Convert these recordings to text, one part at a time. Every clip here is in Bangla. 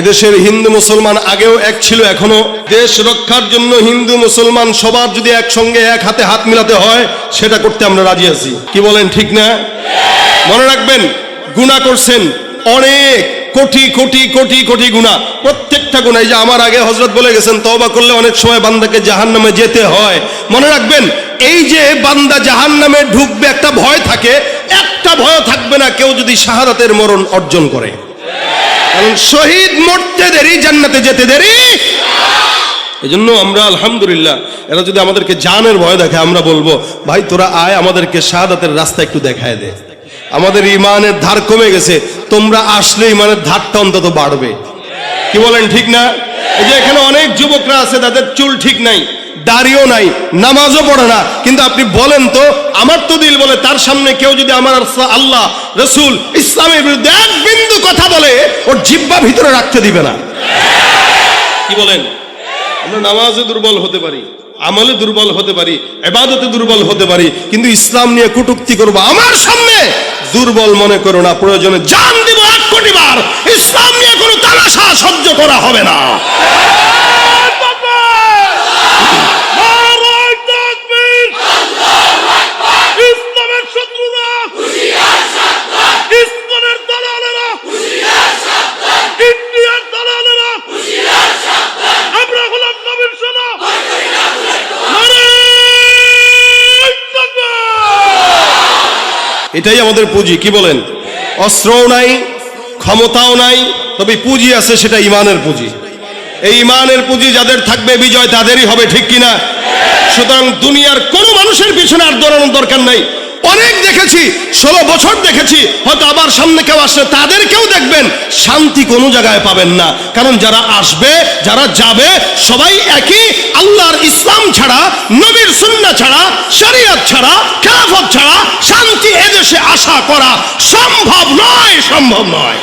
এদেশের হিন্দু মুসলমান আগেও এক ছিল, এখনও দেশ রক্ষার জন্য হিন্দু মুসলমান সবার যদি একসঙ্গে এক হাতে হাত মিলাতে হয়, সেটা করতে আমরা রাজি আছি। কি বলেন, ঠিক না? মনে রাখবেন গুণা করছেন অনেক কোটি কোটি কোটি কোটি গুণা প্রত্যেকটা গুণা এই যে আমার আগে হজরত বলে গেছেন তবা করলে অনেক সময় বান্দাকে জাহান নামে যেতে হয়। মনে রাখবেন, এই যে বান্দা জাহান নামে ঢুকবে, একটা ভয় থাকে, একটা ভয় থাকবে না, কেউ যদি শাহাদাতের মরণ অর্জন করে। কারণ শহীদ মরতে দেরি, জান্নাতে যেতে দেরি। এই জন্য আমরা আলহামদুলিল্লাহ, এরা যদি আমাদেরকে জানের ভয় দেখে, আমরা বলব, ভাই, তোরা আয়, আমাদেরকে শাহাদাতের রাস্তা একটু দেখায় দে। আমাদের ইমানের ধার কমে গেছে, তোমরা আসলে ইমানের ধারটা অন্তত বাড়বে। কি বলেন, ঠিক না? এই যে এখানে অনেক যুবকরা আছে, তাদের চুল ঠিক নাই। দাড়িও নাই, নামাজও পড়ে না। কিন্তু আপনি বলেন তো, আমার তো দিল বলে, তার সামনে কেউ যদি আমার আল্লাহ- রসুল, ইসলামের বিরুদ্ধে এক বিন্দু কথা বলে, ওর জিব্বা ভিতরে রাখতে দিবে না। কি বলেন? আমরা নামাজে দুর্বল হতে পারি, আমলে দুর্বল হতে পারি, এবাদতে দুর্বল হতে পারি, কিন্তু ইসলাম নিয়ে কটুক্তি করব আমার সামনে, দুর্বল মনে করো না, প্রয়োজনে জান দিব এক কোটি বার। ইসলাম নিয়ে কোনো তামাশা সহ্য করা হবে না নারায় তাকবীর! ইসলামের শত্রুরা ইসলামের দালালেরা ইন্ডিয়ার দালালেরা আমরা হলাম নবীর সোনা নারায় তাকবীর! এটাই আমাদের পুঁজি, কি বলেন? অস্ত্রও নাই, ক্ষমতাও নাই, তবে পুঁজি আছে, সেটা ইমানের পুঁজি। এই ইমানের পুঁজি যাদের থাকবে, বিজয় তাদেরই হবে, ঠিক কিনা? সুতরাং দুনিয়ার কোনো মানুষের পিছনে আর দৌড়ানোর দরকার নাই। অনেক দেখেছি, ষোলো বছর দেখেছি, হয়তো আবার সামনে কেউ আসলে তাদেরকেও দেখবেন, শান্তি কোনো জায়গায় পাবেন না। কারণ যারা আসবে, যারা যাবে, সবাই একই, আল্লাহর ইসলাম ছাড়া, নবীর সুন্না ছাড়া, শরিয়ত ছাড়া, খেলাফত ছাড়া, শান্তি এদেশে আশা করা সম্ভব নয় সম্ভব নয়।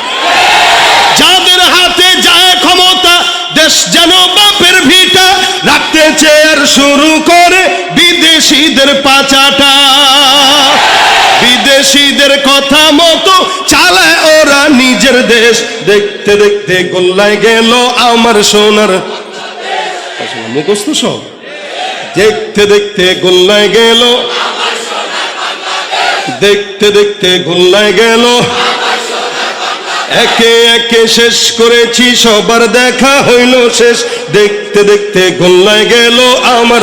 যাদের হাতে যায় ক্ষমতা, দেশ যেন বাপের ভিটা, রাখতে চেয়ার শুরু করে বিদেশিদের পাচাটা। বিদেশিদের কথা মতো চালায় ওরা নিজের দেশ। দেখতে দেখতে গোল্লায় গেল আমার সোনার। মুখস্থ সব? দেখতে দেখতে গোল্লায় গেল দেখতে দেখতে গোল্লায় গেল। একে একে শেষ করেছি, সবার দেখা হইল শেষ। দেখতে দেখতে গোল্লায় গেল আমার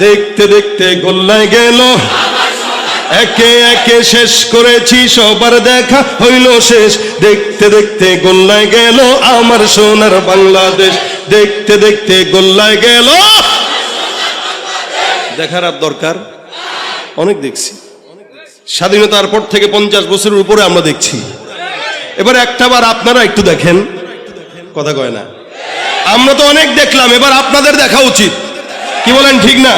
দেখতে দেখতে গোল্লায় গেল। একে একে শেষ করেছি, সবার দেখা হইল শেষ। দেখতে দেখতে গোল্লায় গেল আমার সোনার বাংলাদেশ। দেখতে দেখতে গোল্লায় গেল। দেখার আর দরকার? অনেক দেখছি। স্বাধীনতার পর থেকে পঞ্চাশ বছরের উপরে আমরা দেখছি। এবার একটা বার আপনারা একটু দেখেন। কথা কয় না। আমরা তো অনেক দেখলাম, এবার আপনাদের দেখা উচিত। কি বলেন ঠিক না?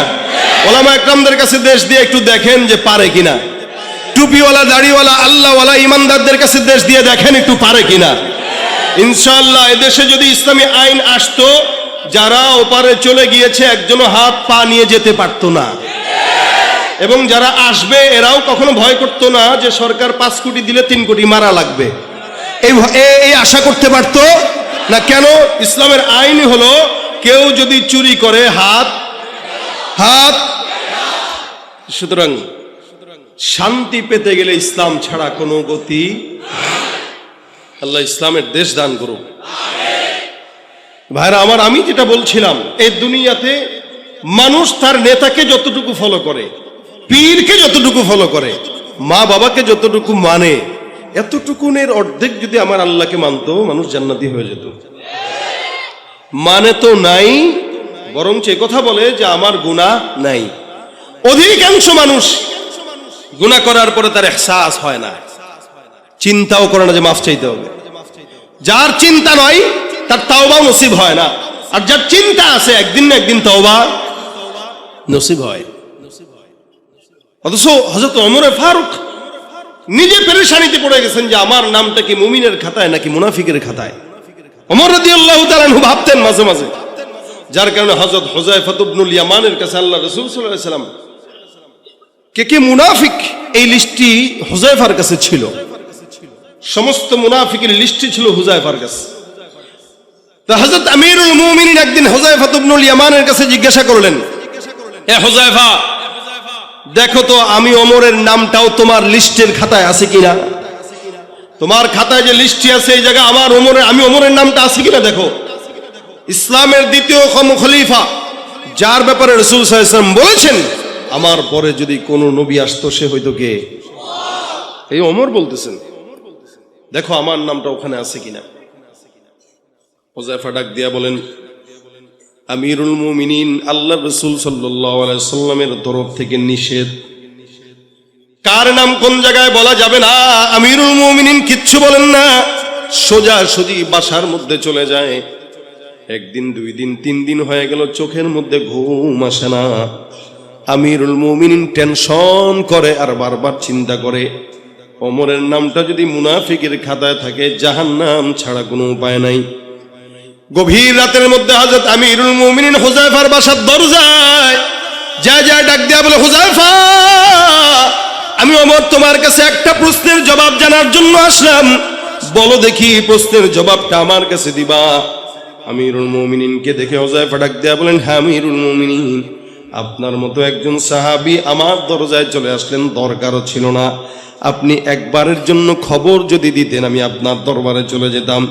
ওলামা একরামদের কাছে দেশ দিয়ে একটু দেখেন যে পারে কিনা। টুপিওয়ালা, দাড়িওয়ালা, আল্লাহওয়ালা, ইমানদারদের কাছে দেশ দিয়ে দেখেন একটু পারে কিনা। ইনশাল্লাহ এদেশে যদি ইসলামী আইন আসতো, যারা ওপারে চলে গিয়েছে, একজনও হাত পা নিয়ে যেতে পারতো না। এবং যারা আসবে, এরাও কখনো ভয় করতো না যে সরকার পাঁচ কোটি দিলে তিন কোটি মারা লাগবে। এই এই আশা করতে পারতো না? কেন? ইসলামের আইন হলো, কেউ যদি চুরি করে হাত হাত। সুতরাং শান্তি পেতে গেলে ইসলাম ছাড়া কোনো গতি আল্লাহ ইসলামের দেশ দান করুক। ভাইরা, আমার আমি যেটা বলছিলাম, এই দুনিয়াতে মানুষ তার নেতাকে যতটুকু ফলো করে, পীরকে যতটুকু ফলো করে, মা বাবাকে যতটুকু মানে এতটুকুনের অর্ধেক যদি আমার আল্লাহকে মানতো, মানুষ জান্নাতি হয়ে যেত। মানে তো নাই বরং এ কথা বলে যে আমার গুণা নাই। অধিকাংশ মানুষ গুণা করার পরে তার এহসাস হয় না। চিন্তাও করে না যে মাফ চাইতে হবে। যার চিন্তা নয়, তার তাওবা নসিব হয় না। আর যার চিন্তা আছে, একদিন না একদিন তাওবা নসিব হয়। অথচ হজরত অমরে ফারুক নিজে পেরেশানিতে পড়ে গেছেন যে আমার নামটা কি মুমিনের খাতায় নাকি মুনাফিকের খাতায়। অমর রাদি আল্লাহ ভাবতেন মাঝে মাঝে যার কারণে হজরত হোজাইফাত ইবনুল ইয়ামানের কাছে আল্লাহ রসুল সাল্লাম কে কে মুনাফিক এই লিস্টটি হুজাইফার কাছে ছিল? সমস্ত মুনাফিকের লিস্টটি ছিল হুজাইফার কাছে। তো হযরত আমিরুল মুমিনিন একদিন হুজাইফা ইবনুল ইয়ামানের কাছে জিজ্ঞাসা করলেন, এ হুজাইফা দেখো তো আমি ওমরের নামটাও তোমার লিস্টের খাতায় আছে কিনা? তোমার খাতায় যে লিস্টটি আছে এই জায়গায় আমার ওমরের, আমি ওমরের নামটা আছে কিনা দেখো। ইসলামের দ্বিতীয় খম- খলিফা, যার ব্যাপারে রসুল সাল্লাম বলেছেন, আমার পরে যদি কোনো নবী আসতো, সে হয়তো কে? এই অমর বলতেছেন। দেখো, আমার নামটা ওখানে আছে কিনা। হোজাইফা ডাক দিয়া বলেন, আমিরুল মুমিনিন আল্লাহ রসুল সাল্লামের তরফ থেকে নিষেধ। কার নাম কোন জায়গায় বলা যাবে না? আমিরুল মুমিনিন কিচ্ছু বলেন না। সোজা সুজি বাসার মধ্যে চলে যায়। একদিন, দুই দিন, তিন দিন হয়ে গেল, চোখের মধ্যে ঘুম আসে না। আমিরুল মুমিনিন টেনশন করে আর বারবার চিন্তা করে। অমরের নামটা যদি মুনাফিকের খাতায় থাকে জাহান নাম ছাড়া কোনো উপায় নাই। গভীর রাতের মধ্যে হাজরত আমিরুল মুমিনিন হুজাইফার বাসার দরজায় যা যা ডাক দেয়া বলে হুজাইফা আমি অমর, তোমার কাছে একটা প্রশ্নের জবাব জানার জন্য আসলাম। বলো দেখি প্রশ্নের জবাবটা আমার কাছে দিবা। আমিরুল মুমিনিনকে দেখে হুজাইফা ডাক দেয়া বলেন হ্যাঁ আমিরুল মুমিনিন। আপনার মতো একজন সাহাবি আমার দরজায় চলে আসলেন, দরকারও ছিল না। আপনি একবারের জন্য খবর যদি দিতেন, আমি আপনার দরবারে চলে যেতাম।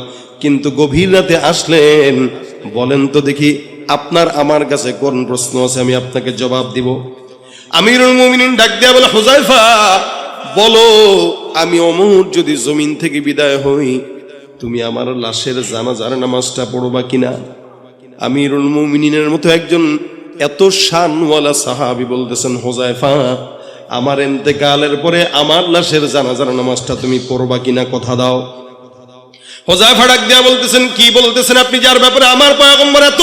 কিন্তু গভীর রাতে আসলেন, বলেন তো দেখি, আপনার আমার কাছে কোন প্রশ্ন আছে, আমি আপনাকে জবাব দিব। আমিরুল মুমিনিন ডাক দেয়া বলে হোজাইফা বলো, আমি অমর যদি জমিন থেকে বিদায় হই তুমি আমার লাশের জানাজার নামাজটা পড়বা কিনা? আমিরুল মুমিনিনের মতো একজন এত শানওয়ালা সাহাবি বলতেছেন হোজাইফা আমার এন্তেকালের পরে আমার লাশের জানাজার নামাজটা তুমি পড়বা কিনা কথা দাও। বলতেছেন, কি বলতেছেন আপনি? যার ব্যাপারে আমার এত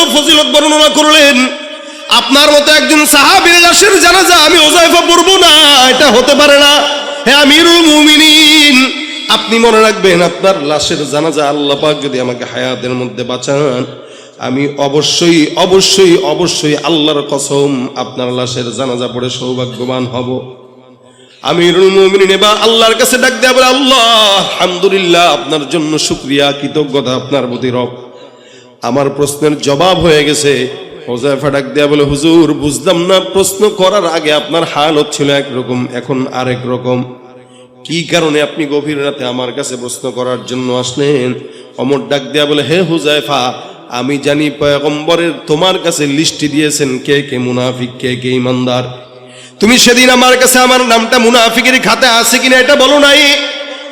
বর্ণনা করলেন, আপনার মতো একজন লাশের জানাজা আমি পড়ব না, এটা হতে পারে না। হে আমিরুল মুমিনিন আপনি মনে রাখবেন আপনার লাশের জানাজা আল্লাহ পাক যদি আমাকে হায়াতের মধ্যে বাঁচান, আমি অবশ্যই অবশ্যই অবশ্যই আল্লাহর কসম আপনার লাশের জানাজা পড়ে সৌভাগ্যবান হব। আল্লাহর কাছে ডাক বলে, আল্লাহ আপনার জন্য শুক্রিয়া, কৃতজ্ঞতা আপনার আমার প্রশ্নের জবাব হয়ে গেছে। বলে, হুজুর, বুঝলাম না, প্রশ্ন করার আগে আপনার হাল হচ্ছিল একরকম, এখন আরেক রকম। কি কারণে আপনি গভীর রাতে আমার কাছে প্রশ্ন করার জন্য আসলেন? অমর ডাক দেয়া বলে, হে হুজাইফা আমি জানি পয়গম্বরের তোমার কাছে লিস্টি দিয়েছেন কে কে মুনাফিক, কে কে ইমানদার। তুমি সেদিন আমার কাছে আমার নামটা মুনাফিকের খাতে আছে কিনা এটা বলো নাই।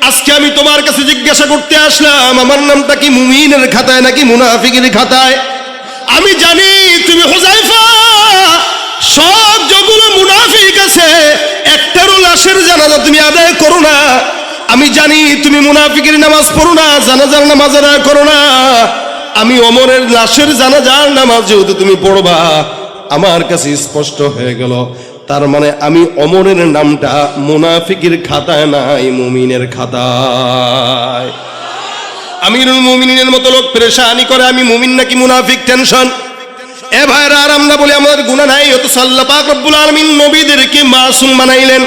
আজকে আমি তোমার কাছে জিজ্ঞাসা করতে আসলাম, আমার নামটা কি মুমিনের খাতায় নাকি মুনাফিকের খাতায়? আমি জানি তুমি হোজাইফা সব যেগুলো মুনাফিক আছে। একটারও লাশের জানাজা তুমি আদায় করো না। আমি জানি তুমি মুনাফিকের নামাজ পড়ো না, জানাজার নামাজ আদায় করো না। আমি অমরের লাশের জানাজার নামাজ যেহেতু তুমি পড়বা, আমার কাছে স্পষ্ট হয়ে গেল। তার মানে আমি অমরের নামটা মুনাফিকের খাতায় নাই, মুমিনের খাতায়। আমিরুল মুমিনের মতো লোক পেরেশানি করে, আমি মুমিন নাকি মুনাফিক, টেনশন? এ ভাইরা, আর আমরা বলি আমাদের গুণা নাই। অত সাল্লাহ পাক রব্বুল আলামিন নবীদেরকে মাসুম বানাইলেন।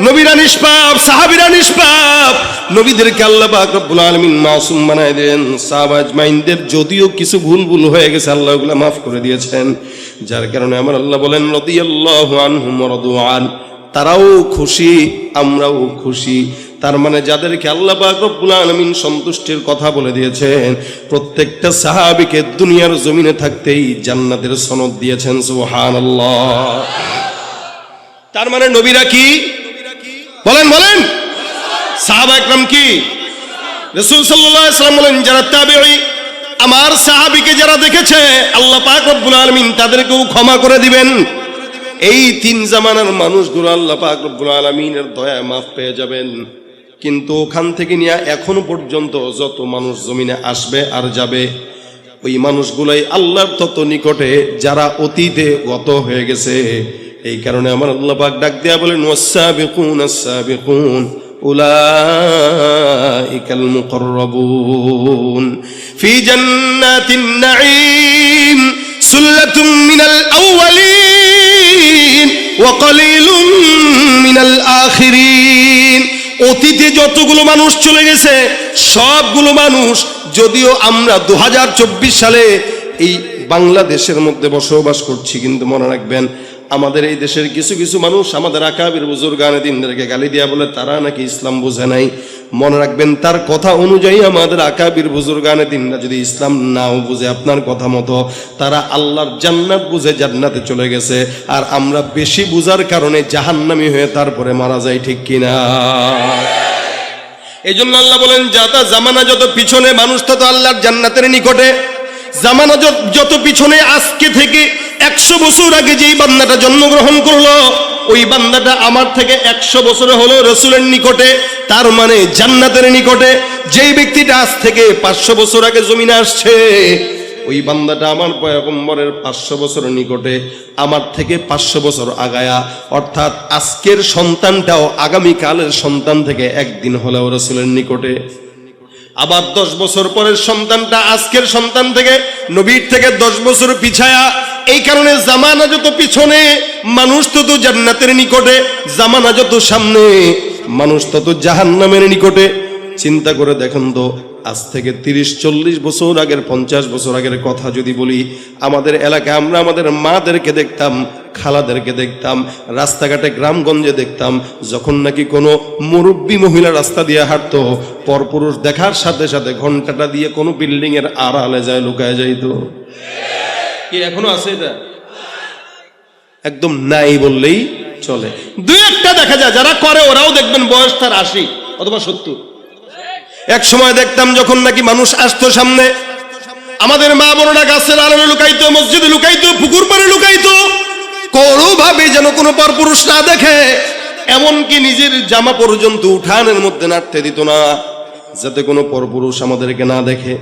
নবীরা নিষ্পাপ, সাহাবীরা নিষ্পাপ। নবীদেরকে আল্লাহ পাক রব্বুল আলামিন মাসুম বানাই দেন সাহাবাজ মাইনদের যদিও কিছু ভুল ভুল হয়ে গেছে, আল্লাহ ওগুলা মাফ করে দিয়েছেন। যার কারণে আমার আল্লাহ বলেন, রাদিয়াল্লাহু আনহুম রাদু আন। তারাও খুশি, আমরাও খুশি। তার মানে যাদেরকে আল্লাহ পাক রব্বুল আলামিন সন্তুষ্টির কথা বলে দিয়েছেন, প্রত্যেকটা সাহাবিকে দুনিয়ার জমিনে থাকতেই জান্নাতের সনদ দিয়েছেন, সুবহানাল্লাহ। তার মানে নবীরা কি? বলেন বলেন। সাহাবা একরাম কি? রাসূল সাল্লাল্লাহু আলাইহি সাল্লাম বলেন, যারা তাবিঈ, আমার সাহাবীকে যারা দেখেছে, আল্লাহ পাক রব্বুল আলামিন তাদেরকেও ক্ষমা করে দিবেন। এই তিন জামানার মানুষগুলো আল্লাহ পাক রব্বুল আলামিনের দয়া মাফ পেয়ে যাবেন। কিন্তু ওখান থেকে নিয়ে এখনও পর্যন্ত যত মানুষ জমিনে আসবে আর যাবে, ওই মানুষগুলাই আল্লাহর তত নিকটে যারা অতীতে গত হয়ে গেছে। এই কারণে আমার আল্লাহ পাক ডাক দেয়া বলেন আসাবিকুন উলাইকাল মুকররাবুন, ফি জান্নাতিন নাঈম, সুল্লাতুম মিনাল আউয়ালিন ওয়া কালিলুম মিনাল আখিরিন। অতীতে যতগুলো মানুষ চলে গেছে, সবগুলো মানুষ, যদিও আমরা দু হাজার চব্বিশ সালে এই বাংলাদেশের মধ্যে বসবাস করছি, কিন্তু মনে রাখবেন আমাদের এই দেশের কিছু কিছু মানুষ আমাদের আকাবির বুজুর্গানে দিনদেরকে গালি দিয়া বলে, তারা নাকি ইসলাম বোঝে নাই। মনে রাখবেন, তার কথা অনুযায়ী আমাদের আকাবির বুজুর্গানে দিনরা যদি ইসলাম নাও বুঝে, আপনার কথা মতো, তারা আল্লাহর জান্নাত বুঝে জান্নাতে চলে গেছে। আর আমরা বেশি বুঝার কারণে জাহান্নামি হয়ে তারপরে মারা যাই ঠিক কিনা? এই জন্য আল্লাহ বলেন, যাতা জামানা যত পিছনে মানুষ, তত আল্লাহর জান্নাতের নিকটে। জামানা যত পিছনে আজকে থেকে একশো বছর আগে যেই বান্দাটা জন্মগ্রহণ করল, ওই বান্দাটা আমার থেকে একশো বছরে হলো রসুলের নিকটে, তার মানে জান্নাতের নিকটে। যেই ব্যক্তিটা আজ থেকে পাঁচশো বছর আগে জমিনে আসছে, ওই বান্দাটা আমার পয়গম্বরের পাঁচশো বছরের নিকটে, আমার থেকে পাঁচশো বছর আগায়া। অর্থাৎ আজকের সন্তানটাও আগামীকালের সন্তান থেকে একদিন হলেও রসুলের নিকটে। আবার দশ বছর পরের সন্তানটা আজকের সন্তান থেকে, নবীর থেকে দশ বছর পিছায়া এই কারণে জামানা যত পিছনে, মানুষ তত জান্নাতের নিকটে, জামানা যত সামনে, মানুষ তত জাহান্নামের নিকটে। চিন্তা করে দেখেন তো, আজ থেকে তিরিশ, চল্লিশ বছর আগের, পঞ্চাশ বছর আগের কথা যদি বলি, আমাদের এলাকায় আমরা আমাদের মাদেরকে দেখতাম, খালাদেরকে দেখতাম, রাস্তাঘাটে গ্রামগঞ্জে দেখতাম, যখন নাকি কোনো মুরব্বী মহিলা রাস্তা দিয়ে হাঁটতো, পরপুরুষ দেখার সাথে সাথে ঘন্টাটা দিয়ে কোনো বিল্ডিংয়ের আড়ালে যায়, লুকায় যাইতো। কি এখনও আছে এটা? একদম নাই বললেই চলে। দুই একটা দেখা যায় যারা করে ওরাও দেখবেন বয়স তার আশি অথবা সত্তর। এক সময় দেখতাম যখন নাকি মানুষ আসতো সামনে আমাদের মা বোনরা গাছের আড়ালে লুকাইতো মসজিদে লুকাইতো পুকুর পাড়ে লুকাইতো। কোনো ভাবে যেন কোনো পরপুরুষ না দেখে এমনকি নিজের জামা পর্যন্ত উঠানের মধ্যে নাড়তে দিত না যাতে কোনো পরপুরুষ আমাদেরকে না দেখে।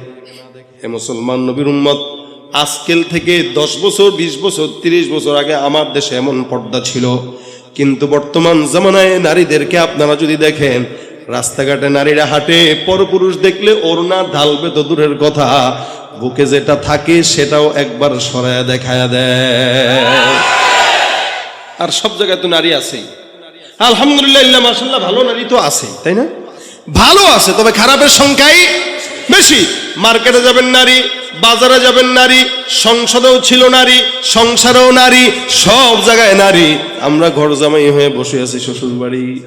হে মুসলমান নবীর উম্মত আজকেল থেকে দশ বছর, বিশ বছর, তিরিশ বছর আগে আমার দেশে এমন পর্দা ছিল। কিন্তু বর্তমান জামানায় নারীদেরকে আপনারা যদি দেখেন, রাস্তাঘাটে নারীরা হাঁটে, পরপুরুষ দেখলে ওড়না ঢালবে তো দূরের কথা। বুকে যেটা থাকে সেটাও একবার সরায় দেখায় দেয়। আর সব জায়গায় তো নারী আছেই। আলহামদুলিল্লাহ মাসাল্লাহ ভালো নারী তো আছে, তাই না? ভালো আছে, তবে খারাপের সংখ্যাই বেশি। মার্কেটে যাবেন নারী বাজারে যাবেন নারী, সংসদেও ছিল নারী, সংসারেও নারী, সব জায়গায় নারী। আমরা ঘর জামাই হয়ে বসে আছি শ্বশুর বাড়ি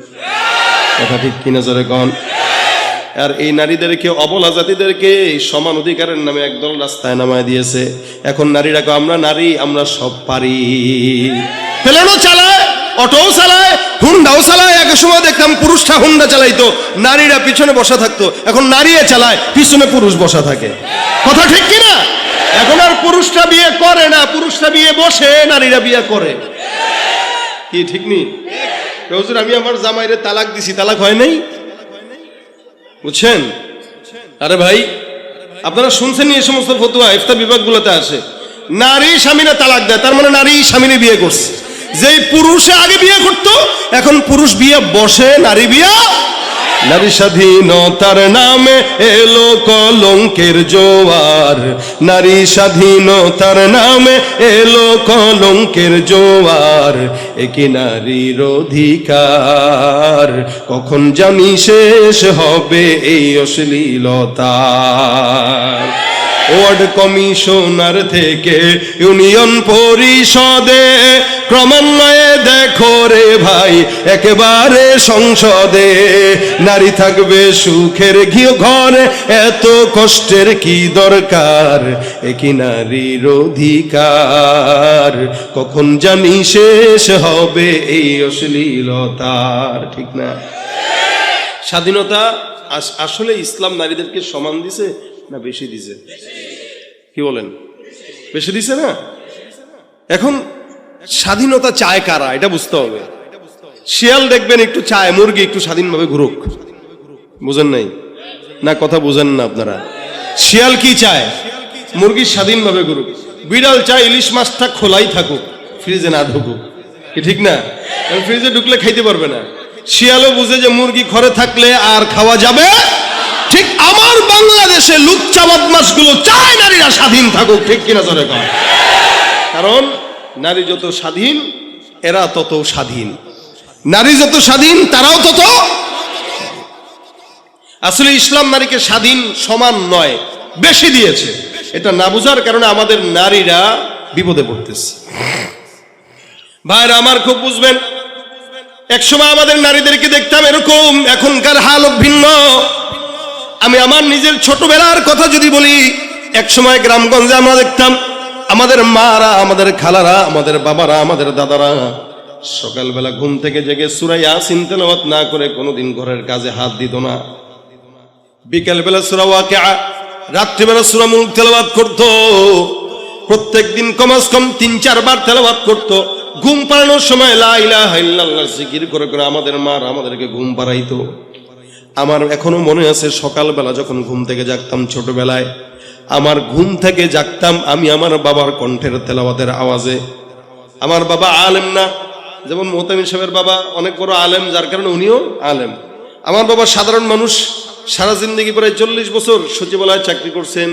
কথা ঠিক কিনা জোরে কন? আর এই নারীদেরকে, অবলা জাতিদেরকে সমান অধিকারের নামে একদল রাস্তায় নামায় দিয়েছে। এখন নারীরা আমরা নারী, আমরা সব পারি। ফেলানো চালায় অটোও চালায়, হুন্ডাও চালায়। এক সময় দেখতাম পুরুষটা হুন্ডা চালাইতো, নারীরা পিছনে বসা থাকতো। এখন নারীয়ে চালায়, পিছনে পুরুষ বসা থাকে। কথা ঠিক কিনা এখন আর পুরুষটা বিয়ে করে না পুরুষটা বিয়ে বসে, নারীরা বিয়ে করে। কি ঠিক নেই হুজুর, আমি আমার জামাইরে তালাক দিছি, তালাক হয় নাই? বুঝছেন? আরে ভাই, আপনারা শুনছেন এই সমস্ত ফতুয়া ইফতা বিভাগগুলোতে আসে। নারী স্বামীরা তালাক দেয়, তার মানে নারী স্বামীরে বিয়ে করছে। যেই পুরুষে আগে বিয়ে করতো, এখন পুরুষ বিয়ে বসে, নারী বিয়ে নারী স্বাধীনতার নামে এলো কলঙ্কের জোয়ার। নারী স্বাধীনতার নামে এলো কলঙ্কের জোয়ার। একে নারীর অধিকার। কখন জানি শেষ হবে এই অশ্লীলতা। ওয়ার্ড কমিশনার থেকে ইউনিয়ন পরিষদে ক্রমান্বয়ে দেখো রে ভাই, একেবারে সংসদে। নারী থাকবে সুখের ঘিও ঘরে, এত কষ্টের কি দরকার? একই নারীর অধিকার? কখন জানি শেষ হবে এই অশ্লীলতার ঠিক না? স্বাধীনতা আসলে ইসলাম নারীদেরকে সমান দিছে? না বেশি দিছে? কি বলেন? বেশি দিছে না? এখন স্বাধীনতা চায় কারা? এটা বুঝতে হবে। শিয়াল দেখবেন একটু চায় মুরগি একটু স্বাধীনভাবে ঘুরুক। বুঝেন নাই? না কথা বুঝেন না আপনারা। শিয়াল কি চায়? মুরগি স্বাধীনভাবে ঘুরুক। বিড়াল চায় ইলিশ মাছটা খোলাই থাকুক ফ্রিজে না ঢুকুক। কি ঠিক না? ফ্রিজে ঢুকলে খাইতে পারবে না। শিয়ালও বুঝে যে মুরগি ঘরে থাকলে আর খাওয়া যাবে বাংলাদেশে লুচ্চা বদমাসগুলো চায় নারীরা স্বাধীন থাকুক, ঠিক কিনা ধরে কয়? কারণ নারী যত স্বাধীন, এরা তত স্বাধীন। নারী যত স্বাধীন, তারাও তত আসলে ইসলাম নারীকে স্বাধীন সমান নয়, বেশি দিয়েছে। এটা না বুঝার কারণে আমাদের নারীরা বিপদে পড়তেছে। ভাইরা, আমার খুব বুঝবেন, একসময় আমাদের নারীদেরকে দেখতাম এরকম, এখনকার হালত ভিন্ন আমি আমার নিজের ছোটবেলার কথা যদি বলি, একসময় গ্রামগঞ্জে আমরা দেখতাম, আমাদের মারা, আমাদের খালারা, আমাদের বাবারা, আমাদের দাদারা সকালবেলা ঘুম থেকে জেগে সুরাই আসিন না করে কোনোদিন ঘরের কাজে হাত দিত না। বিকেলবেলা সুরা রাত্রিবেলা সুরা মুলক তেলাওয়াত করত। প্রত্যেক দিন কমাস কম তিন, চারবার তেলাওয়াত করত। ঘুম পাড়ানোর সময় লা ইলাহা ইল্লাল্লাহ জিকির করে করে আমাদের মার আমাদেরকে ঘুম পাড়াইতো। আমার এখনও মনে আছে সকালবেলা যখন ঘুম থেকে জাগতাম ছোটবেলায়। আমার ঘুম থেকে জাগতাম আমি আমার বাবার কণ্ঠের তেলাওয়াতের আওয়াজে। আমার বাবা আলেম না, যেমন মোহতামিন সাহেবের বাবা অনেক বড় আলেম, যার কারণে উনিও আলেম। আমার বাবা সাধারণ মানুষ, সারা জিন্দগি প্রায় চল্লিশ বছর সচিবালয়ে চাকরি করছেন।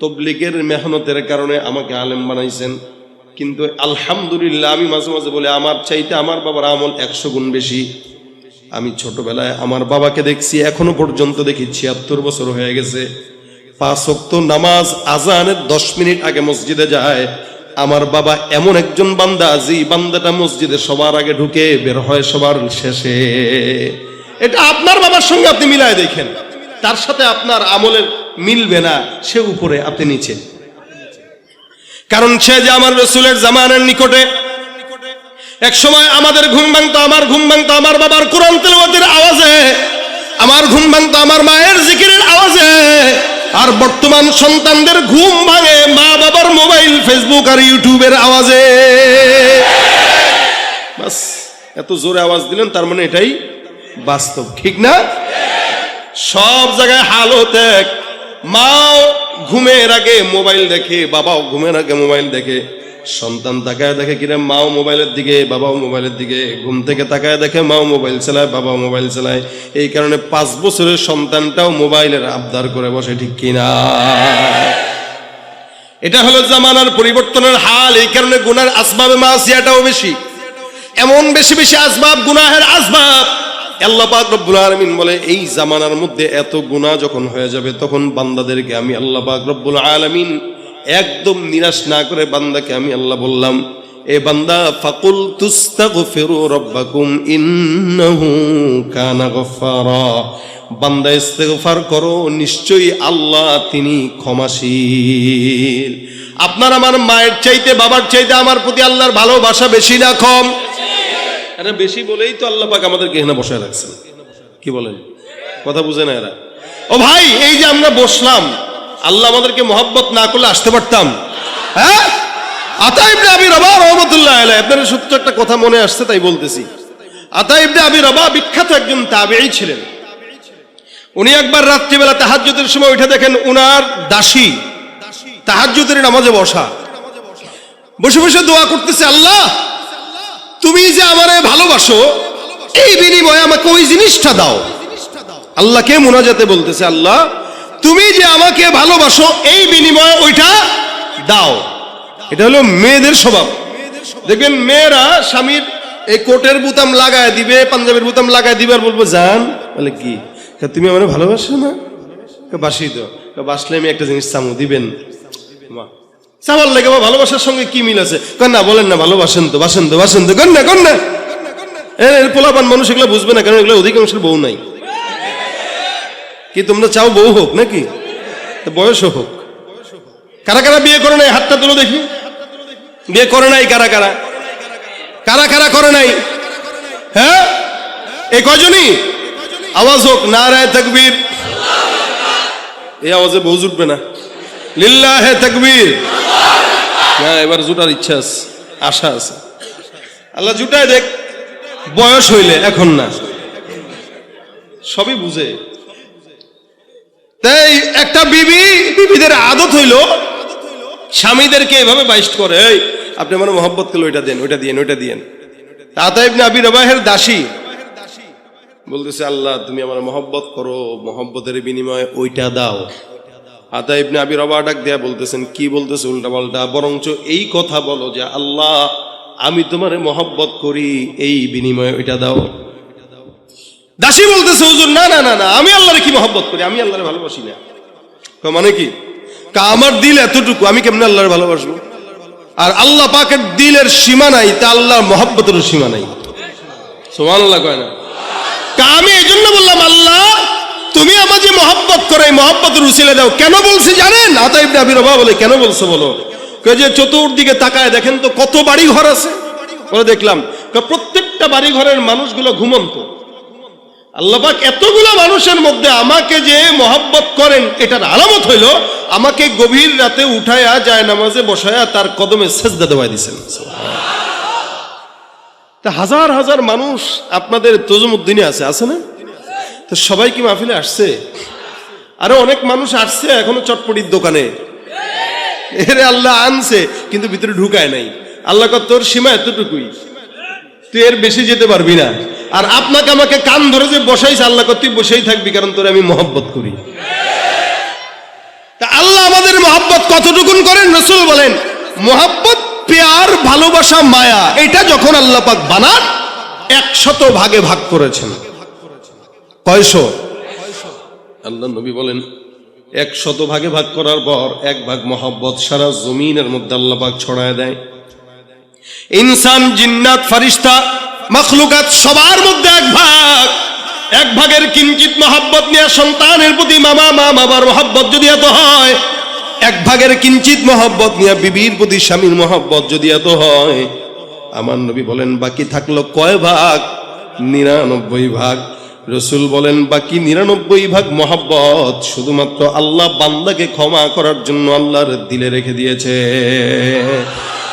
তবলিগের মেহনতের কারণে আমাকে আলেম বানাইছেন। কিন্তু আলহামদুলিল্লাহ আমি মাঝে মাঝে বলি, আমার চাইতে আমার বাবার আমল একশো গুণ বেশি। আমি ছোটবেলায় আমার বাবাকে দেখছি, এখনও পর্যন্ত দেখি ছিয়াত্তর বছর হয়ে গেছে। পাঁচ অক্ত নামাজ আজানের দশ মিনিট আগে মসজিদে যায়। আমার বাবা এমন একজন বান্দা যে বান্দাটা মসজিদে সবার আগে ঢুকে বের হয় সবার শেষে। এটা আপনার বাবার সঙ্গে আপনি মিলায় দেখেন। তার সাথে আপনার আমলের মিলবে না, সে উপরে, আপনি নিচে। কারণ সে যে আমার রসুলের জামানের নিকটে এক সময় আমাদের ঘুম ভাঙতো, আমার ঘুম ভাঙতো, আমার বাবার কোরআন তেলাওয়াতের আওয়াজে, আমার ঘুম ভাঙতো, আমার মায়ের জিকিরের আওয়াজে, আর বর্তমান সন্তানদের ঘুম ভাঙে মা বাবার মোবাইল, ফেসবুক আর ইউটিউবের আওয়াজে। বাস, এত জোরে আওয়াজ দিলেন, তার মানে এটাই বাস্তব, ঠিক না? সব জায়গায় হালত এক, মাও ঘুমের আগে মোবাইল দেখে, বাবাও ঘুমের আগে মোবাইল দেখে। সন্তান তাকায় দেখে কিরে, মাও মোবাইলের দিকে, বাবাও মোবাইলের দিকে। ঘুম থেকে তাকায় দেখে মাও মোবাইল চালায়, বাবাও মোবাইল চালায়। এই কারণে পাঁচ বছরের সন্তানটাও মোবাইলের আবদার করে বসে, ঠিক কিনা এটা হলো জামানার পরিবর্তনের হাল, এই কারণে গুনার আসবাবে মাসিয়াটাও বেশি। এমন বেশি বেশি আসবাব, গুনাহের আসবাব। আল্লাহ পাক রব্বুল আলামিন বলে, এই জামানার মধ্যে এত গুনাহ যখন হয়ে যাবে, তখন বান্দাদেরকে আমি আল্লাহ পাক রব্বুল আলামিন একদম নিরাশ না করে বান্দাকে আমি আল্লাহ বললাম, এ বান্দা ফাকুল তুস্তাগফিরু রাব্বাকুম ইন্নাহু কানা গফফারা। বান্দা ইস্তেগফার করো, নিশ্চয়ই আল্লাহ তিনি ক্ষমাশীল। আপনার আমার মায়ের চাইতে, বাবার চাইতে আমার প্রতি আল্লাহর ভালোবাসা বেশি না কম। এরা বেশি বলেই তো আল্লাহ পাক আমাদেরকে এখানে বসায় রাখছেন। কি বলেন? কথা বুঝে না এরা। ও ভাই, এই যে আমরা বসলাম আল্লাহ আমাদেরকে মহব্বত না করলে আসতে পারতাম। হ্যাঁ? আতা ইবনে আবি রবা রহমতুল্লাহ আলাই আপনার সত্য একটা কথা মনে আসছে, তাই বলতেছি। আতা ইবনে আবি রবা বিখ্যাত একজন তাবেঈ ছিলেন। উনি একবার রাত্রিবেলা তাহাজ্জুদের সময় উঠে দেখেন উনার দাসী তাহাজ্জুদের নামাজে বসা। বসে বসে দোয়া করতেছে, আল্লাহ, তুমি যে আমারে ভালোবাসো, এই বিনিময়ে আমাকে ওই জিনিসটা দাও। আল্লাহকে মোনাজাতে বলতেছে, আল্লাহ তুমি যে আমাকে ভালোবাসো, এই বিনিময়ে ওইটা দাও। এটা হলো মেয়েদের স্বভাব। দেখবেন মেয়েরা স্বামীর এই কোটের বুতাম লাগায় দিবে, পাঞ্জাবের বুতাম লাগায় দিবে, আর বলব, জান। বলে, কি? তুমি আমার ভালোবাসো না? বাসি তো বাসলে আমি একটা জিনিস চামু, দিবেন। মা, চাওয়ার লেগে ভালোবাসার সঙ্গে কি মিল আছে? কন না, বলেন না, ভালোবাসেন তো, বাসেন তো বাসেন তো কন না কন না। এর পোলাপান মানুষ এগুলো বুঝবে না, কারণ এগুলো অধিকাংশের বউ নাই। কি তোমরা চাও বউ হোক নাকি? তো বয়স হোক। কারা কারা বিয়ে করে নাই? হাতটা তুলো দেখি। বিয়ে করে নাই কারা কারা? কারা কারা করে নাই? হ্যাঁ? এই কজনই? আওয়াজ হোক না রায় তকবীর। এই আওয়াজে বউ জুটবে না। লিল্লাহ হে তকবীর। হ্যাঁ এবার জুটার ইচ্ছা আছে, আশা আছে। আল্লাহ জুটায় দেখ, বয়স হইলে, এখন না। সবই বুঝে। তাই একটা বিবি, বিবিদের আদত হইল স্বামীদেরকে এভাবে বাইস্ট করে। এই, আপনি আমার মোহব্বত করলে ওইটা দেন, ওইটা দিয়েন ওইটা দিয়েন। তাতাইব না আবি রবাহের দাসী বলতেছে, আল্লাহ, তুমি আমার মহব্বত করো, মহব্বতের বিনিময়ে ওইটা দাও। আতা ইবনে আবি রবা ডাক দেয়া বলতেছেন, কি বলতেছে উল্টা পাল্টা বরঞ্চ এই কথা বলো যে, আল্লাহ, আমি তোমার মহব্বত করি, এই বিনিময়ে ওইটা দাও। দাসী বলতেছে, হুজুর, না না না না, আমি আল্লাহরে কি মহব্বত করি? আমি আল্লাহরে ভালোবাসি না। মানে কি? কা, আমার দিল এতটুকু, আমি কেমনে আল্লাহরে ভালোবাসবো? আর আল্লাহ পাকের দিলের সীমা নাই, তা আল্লাহর মহব্বতেরও সীমা নাই। সোমান আল্লাহ কয় না? আমি এই জন্য বললাম, আল্লাহ, তুমি আমার যে মহব্বত করে, এই মহব্বতের উচিলে দাও। কেন বলছি জানেন? আতাইব আবি রবা বলে, কেন বলছো বলো? কয় যে চতুর্দিকে তাকায় দেখেন তো কত বাড়ি ঘর আছে। বলে দেখলাম প্রত্যেকটা বাড়ি ঘরের মানুষগুলো ঘুমন্ত। আল্লাপাক এতগুলো মানুষের মধ্যে আমাকে যে মহব্বত করেন, এটার আলামত হইল, আমাকে গভীর রাতে উঠায়া যায় নামাজে বসায়া তার কদমে সেজদা দেওয়াই দিছেন। তা হাজার হাজার মানুষ আপনাদের তজুমুদ্দিনে আছে আছে না? তো সবাই কি মাহফিলে আসছে? আরও অনেক মানুষ আসছে এখনও চটপটির দোকানে। এরে আল্লাহ আনছে, কিন্তু ভিতরে ঢুকায় নাই। আল্লাহ তোর সীমা এতটুকুই। তুই এর বেশি যেতে পারবি না। আর আপনাকে আমাকে কান ধরে যে বসাইছে, আল্লাহ তুই বসেই থাকবি, কারণ তোরে আমি মহব্বত করি। তা আল্লাহ আমাদের মহব্বত কতটুকুন করেন? রসুল বলেন, মহব্বত, পেয়ার, ভালোবাসা, মায়া, এটা যখন আল্লাহ পাক বানান, একশত ভাগে ভাগ করেছেন। কয়শো? আল্লাহ নবী বলেন, একশত ভাগে ভাগ করার পর এক ভাগ মহব্বত সারা জমিনের মধ্যে আল্লাহ পাক ছড়ায় দেয়। ইনসান, জিন্নাত, ফারিস্তা, মখলুকাত সবার মধ্যে এক ভাগ। এক ভাগের কিঞ্চিত মহাব্বত নিয়ে সন্তানের প্রতি মামা মা বাবার মহাব্বত যদি এত হয়, এক ভাগের কিঞ্চিত মহাব্বত নিয়ে বিবির প্রতি স্বামীর মহাব্বত যদি এত হয়, আমার নবী বলেন, বাকি থাকল কয় ভাগ? নিরানব্বই ভাগ। রসুল বলেন, বাকি নিরানব্বই ভাগ মহাব্বত শুধুমাত্র আল্লাহ বান্দাকে ক্ষমা করার জন্য আল্লাহর দিলে রেখে দিয়েছে।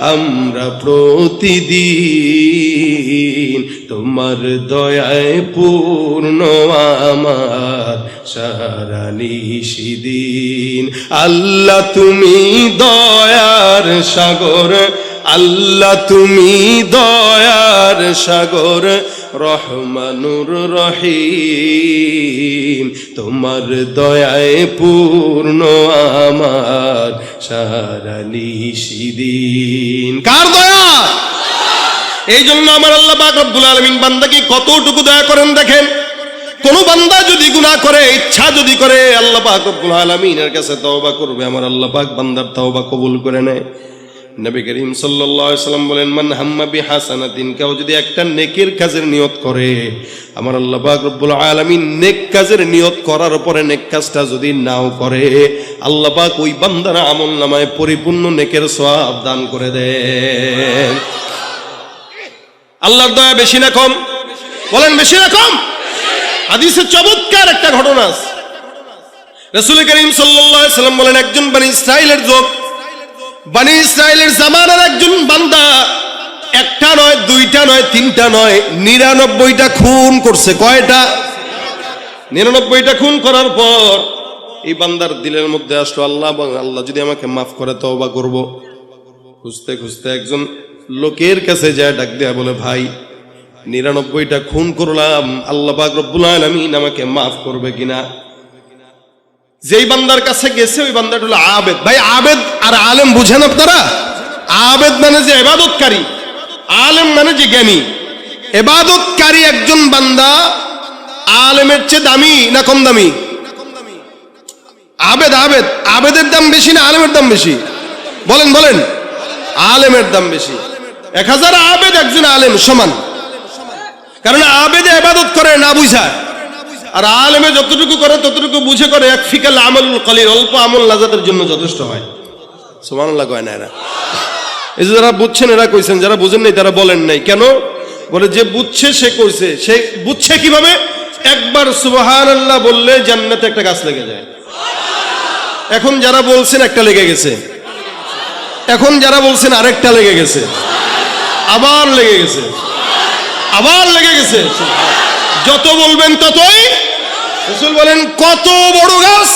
আমরা প্রতিদিন তোমার দয়ায় পূর্ণ আমার সারা নিশিদিন। আল্লাহ তুমি দয়ার সাগর, আল্লাহ তুমি দয়ার সাগর, রহমানুর রহিম। তোমার দয়ায় পূর্ণ আমার সারা কার দয়া? এই জন্য আমার আল্লাহ পাক রব্বুল আলমিন বান্দাকে কতটুকু দয়া করেন দেখেন? কোন বান্দা যদি গুনাহ করে, ইচ্ছা যদি করে, আল্লাহ পাক রব্বুল আলমিনের কাছে তওবা করবে, আমার আল্লাহ পাক বান্দার তওবা কবুল করে নেয়। নবী করিম সাল্লাম বলেন, মান হাম্মা বিহাসানাতিন কেউ যদি একটা নেকের কাজের নিয়ত করে, আমার আল্লাহ রব্বুল আলামিন নেক কাজের নিয়ত করার পরে নেক কাজটা যদি নাও করে, আল্লাহ পাক ওই বান্দার আমল নামায় পরিপূর্ণ নেকের সওয়াব দান করে দেন। আল্লাহর দয়া বেশি না কম। বলেন, বেশি না কম। হাদিসে চমৎকার একটা ঘটনা আছে। রসুল করিম সাল্লাম বলেন, একজন বানি ইসরায়েলের যোগ বানি ইসরায়েলের জামানার একজন বান্দা। একটা নয়, দুইটা নয়, তিনটা নয়, নিরানব্বইটা খুন করছে। কয়টা? নিরানব্বইটা খুন করার পর এই বান্দার দিলের মধ্যে আসলো আল্লাহ আল্লাহ, যদি আমাকে মাফ করে, তওবা করব। খুঁজতে খুঁজতে একজন লোকের কাছে যায়, ডাক দেয়া বলে, ভাই, নিরানব্বইটা খুন করলাম। আল্লাহ পাক রব্বুল আমাকে মাফ করবে কিনা? যেই বান্দার কাছে গেছে, ওই বান্দাটা হলো আবেদ। ভাই, আবেদ আর আলেম বুঝেন আপনারা? আবেদ মানে যে এবাদতকারী, আলেম মানে যে জ্ঞানী। এবাদতকারী একজন বান্দা আলেমের চেয়ে দামি না কম দামি? আবেদ আবেদ। আবেদের দাম বেশি না আলেমের দাম বেশি? বলেন বলেন। আলেমের দাম বেশি। এক হাজার আবেদ, একজন আলেম সমান। কারণ আবেদে এবাদত করে, না বুঝায়। আর আলেমে যতটুকু করে, ততটুকু বুঝে করে, এক ফিকাল আমল কলির অল্প আমল নাজাতের জন্য যথেষ্ট হয়। সমান কয় না এরা। এই যে যারা বুঝছেন, এরা কইছেন, যারা বুঝেন নাই, তারা বলেন নাই। কেন? বলে যে বুঝছে, সে কইছে। সে বুঝছে কীভাবে? একবার সুবহান আল্লাহ বললে জান্নাতে একটা গাছ লেগে যায়। এখন যারা বলছেন, একটা লেগে গেছে। এখন যারা বলছেন, আরেকটা লেগে গেছে। আবার লেগে গেছে। আবার লেগে গেছে। যত বলবেন ততই রসুল বলেন, কত বড় গাছ?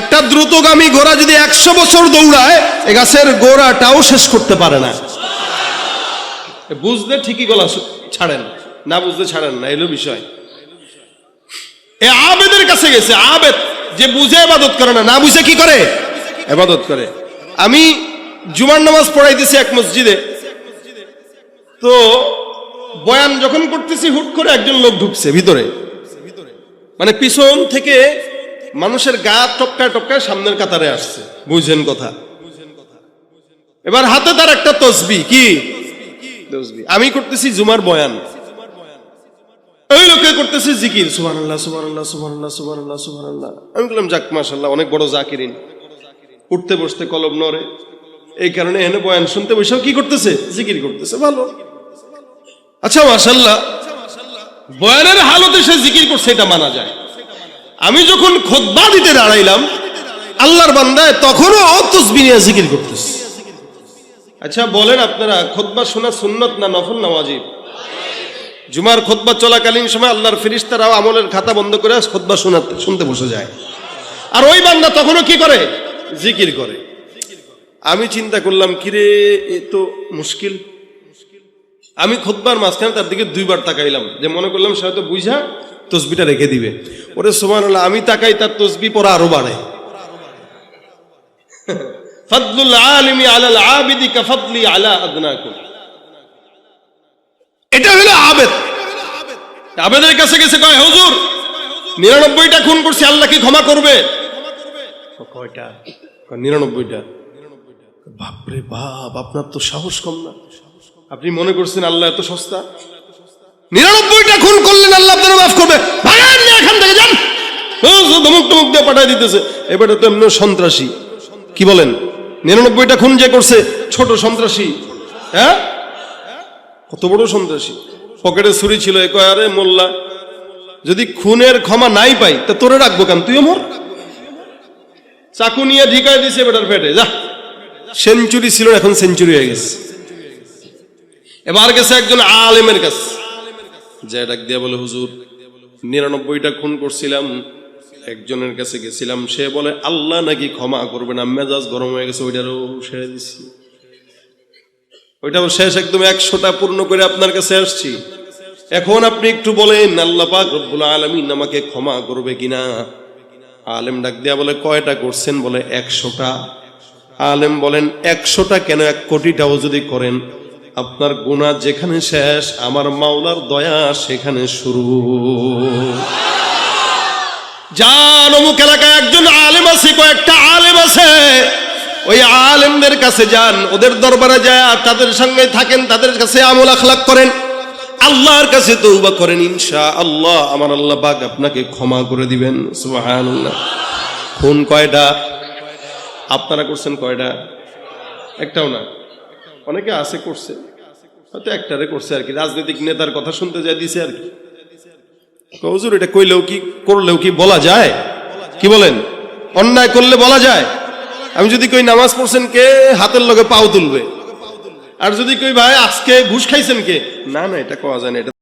একটা দ্রুতগামী ঘোড়া যদি একশো বছর দৌড়ায়, এ গাছের গোড়াটাও শেষ করতে পারে না। বুঝতে ঠিকই গলা ছাড়েন, না বুঝতে ছাড়েন না, এলো বিষয়। এ আবেদের কাছে গেছে, আবেদ, যে বুঝে এবাদত করে না না বুঝে কি করে? এবাদত করে। আমি জুমার নামাজ পড়াইতেছি এক মসজিদে। তো বয়ান যখন করতেছি, হুট করে একজন লোক ঢুকছে ভিতরে। মানে পিছন থেকে মানুষের গা টপকায় টপকায় সামনের কাতারে আসছে। বুঝছেন কথা। এবার হাতে তার একটা তসবি কি? তসবি। আমি করতেছি জুমার বয়ান। ওই লোকে করতেছে জিকির। সুবহানাল্লাহ সুবহানাল্লাহ সুবহানাল্লাহ সুবহানাল্লাহ সুবহানাল্লাহ। আমি বললাম যাক মাশাআল্লাহ অনেক বড় জাকিরিন। উঠতে বসতে কলম নড়ে। এই কারণে এনে বয়ান শুনতে বসেও কি করতেছে? জিকির করতেছে ভালো। আচ্ছা মাশাআল্লাহ বয়ানের হালতে সে জিকির করছে এটা মানা যায়। আমি যখন খোদবা দিতে দাঁড়াইলাম, আল্লাহর বান্দায় তখনও তসবি নিয়ে জিকির করতেছে। আচ্ছা বলেন আপনারা, খোদবা শোনা সুন্নত না নফল না ওয়াজিব? জুমার খোদবা চলাকালীন সময় আল্লাহর ফিরিস্তারাও আমলের খাতা বন্ধ করে খোদবা শোনাতে, শুনতে বসে যায়। আর ওই বান্দা তখনও কি করে? জিকির করে। আমি চিন্তা করলাম, কিরে, এ তো মুশকিল। আমি খোদবার মাঝখানে তার দিকে দুইবার তাকাইলাম, যে মনে করলাম সে হয়তো বুঝা তসবিটা রেখে দিবে। ওরে সোমান আমি তাকাই তার তসবি পরে আরও বাড়ে। এটা হলো আবেদ। আবেদের কাছে গেছে কয় নিরানব্বইটা করছি ক্ষমা করবে? নিরানব্বইটা। বাপরে বাপ, আপনার তো সাহস কম না। আপনি মনে করছেন আল্লাহ এত সস্তা? নিরানব্বইটা খুন করলেন আল্লাহ আপনারা মাফ করবে। ভাগান এখান থেকে যান। ধমক টমক দিয়ে পাঠাই দিতেছে। এবারে তো এমনি সন্ত্রাসী। কি বলেন? নিরানব্বইটা খুন যে করছে ছোট সন্ত্রাসী। হ্যাঁ? কত বড় সন্ত্রাসী? পকেটে ছুরি ছিল এ কয় আরে মোল্লা যদি খুনের ক্ষমা নাই পাই তা তোরে রাখব কেন? তুইও মর। চাকু নিয়ে ঢিকায় দিছে বেটার পেটে। যা। সেঞ্চুরি ছিল এখন সেঞ্চুরি হয়ে গেছে। এবার গেছে একজন আলেমের কাছে। যে ডাক দিয়া বলে, হুজুর, নিরানব্বইটা খুন করছিলাম, একজনের কাছে গেছিলাম। সে বলে, আল্লাহ নাকি ক্ষমা করবে না, মেজাজ গরম হয়ে গেছে, ওইটারও সেরে দিচ্ছি ওইটাও শেষ, একদম একশোটা পূর্ণ করে আপনার কাছে আসছি। এখন আপনি একটু বলেন, আল্লাহ পাক রব্বুল আলমিন আমাকে ক্ষমা করবে কিনা? আলেম ডাক দিয়া বলে, কয়টা করছেন? বলে, একশোটা। আলেম বলেন, একশোটা কেন? এক কোটিটাও যদি করেন আপনার গুণা যেখানে শেষ, আমার মাওলার দয়া সেখানে শুরু। যান অমুক এলাকায় একজন আলেম আছে, কয়েকটা আলেম আছে। ওই আলেমদের কাছে যান, ওদের দরবারে যায় আর তাদের সঙ্গে থাকেন, তাদের কাছে আমল আখলাক করেন। আল্লাহর কাছে তৌবা করেন ইনশা আল্লাহ আমার আল্লাহ পাক আপনাকে ক্ষমা করে দিবেন, সুবহানাল্লাহ। খুন কয়টা? আপনারা করছেন কয়টা? একটাও না। অনেকে আছে করছে। হয়তো একটারে করছে আর কি। রাজনৈতিক নেতার কথা শুনতে যায় দিছে আর কি। হুজুর, এটা কইলেও কি, করলেও কি বলা যায়? কি বলেন? অন্যায় করলে বলা যায়। আমি যদি কই, নামাজ পড়ছেন কে? হাতের লগে পাও তুলবে। আর যদি কই, ভাই, আজকে ঘুষ খাইছেন কে? না না, এটা কওয়া যায় না। এটা